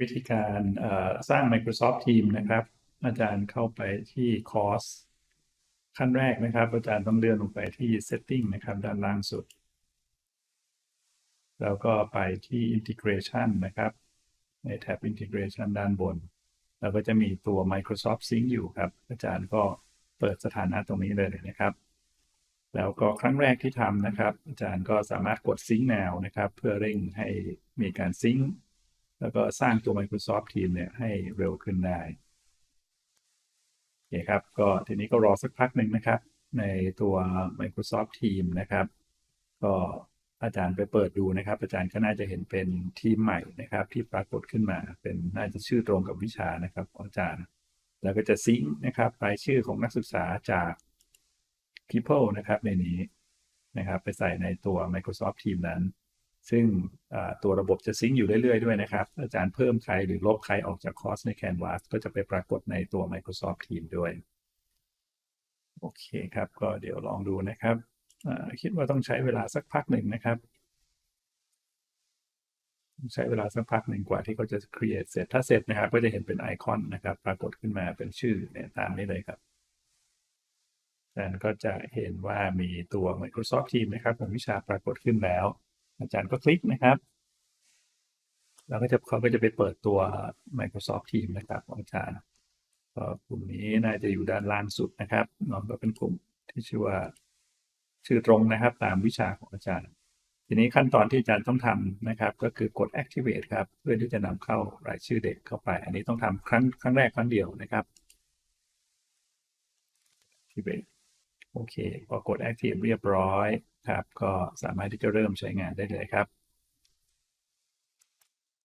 วิธีการสร้าง Microsoft Teams นะครับ อาจารย์เข้าไปที่คอร์สขั้นแรกนะครับ อาจารย์ต้องเลื่อนลงไปที่ Setting นะครับ ด้านล่างสุด แล้วก็ไปที่ Integration นะครับ ในแท็บ Integration ด้านบน แล้วก็จะมีตัว Microsoft Sync อยู่ครับ อาจารย์ก็เปิดสถานะตรงนี้เลยนะครับแล้วก็ครั้งแรกที่ทำนะครับ อาจารย์ก็สามารถกด Sync Now นะครับ เพื่อเร่งให้มีการซิงค์ แล้วก็สร้างตัว Microsoft Teams เนี่ยให้เร็วขึ้นได้โอเคครับ ก็ทีนี้ก็รอสักพักหนึ่งนะครับ ในตัว Microsoft Teams นะครับ ก็อาจารย์ไปเปิดดูนะครับ อาจารย์ก็น่าจะเห็นเป็นทีมใหม่นะครับ ที่ปรากฏขึ้นมา เป็นน่าจะชื่อตรงกับวิชานะครับของอาจารย์ แล้วก็จะซิงค์นะครับรายชื่อของนักศึกษาจาก people นะครับในนี้นะครับ ไปใส่ในตัว Microsoft Teams นั้น ซึ่งตัวระบบจะซิงค์อยู่เรื่อยๆด้วยนะครับ อาจารย์เพิ่มใครหรือลบใครออกจากคอร์สใน Canvas ก็จะไปปรากฏในตัว Microsoft Teams ด้วย โอเคครับ ก็เดี๋ยวลองดูนะครับ คิดว่าต้องใช้เวลาสักพักหนึ่งนะครับ ใช้เวลาสักพักหนึ่งกว่าที่เขาจะ create เสร็จ ถ้าเสร็จนะครับ ก็จะเห็นเป็นไอคอนนะครับ ปรากฏขึ้นมาเป็นชื่อเนี่ยตามนี้เลยครับอาจารย์ก็จะเห็นว่ามีตัว Microsoft Teams นะครับของวิชาปรากฏขึ้นแล้ว อาจารย์ก็คลิกนะครับ แล้วก็จะเขาก็จะไปเปิดตัว Microsoft Teams นะครับของอาจารย์ก็กลุ่มนี้น่าจะอยู่ด้านล่างสุดนะครับเนาะก็เป็นกลุ่มที่ชื่อว่าชื่อตรงนะครับ ตามวิชาของอาจารย์ ทีนี้ขั้นตอนที่อาจารย์ต้องทำนะครับ ก็คือกด activate ครับ เพื่อที่จะนำเข้ารายชื่อเด็กเข้าไป อันนี้ต้องทำครั้งครั้งแรกครั้งเดียวนะครับ activate โอเคพอกด active เรียบร้อยครับ ก็สามารถที่จะเริ่มใช้งานได้เลยครับ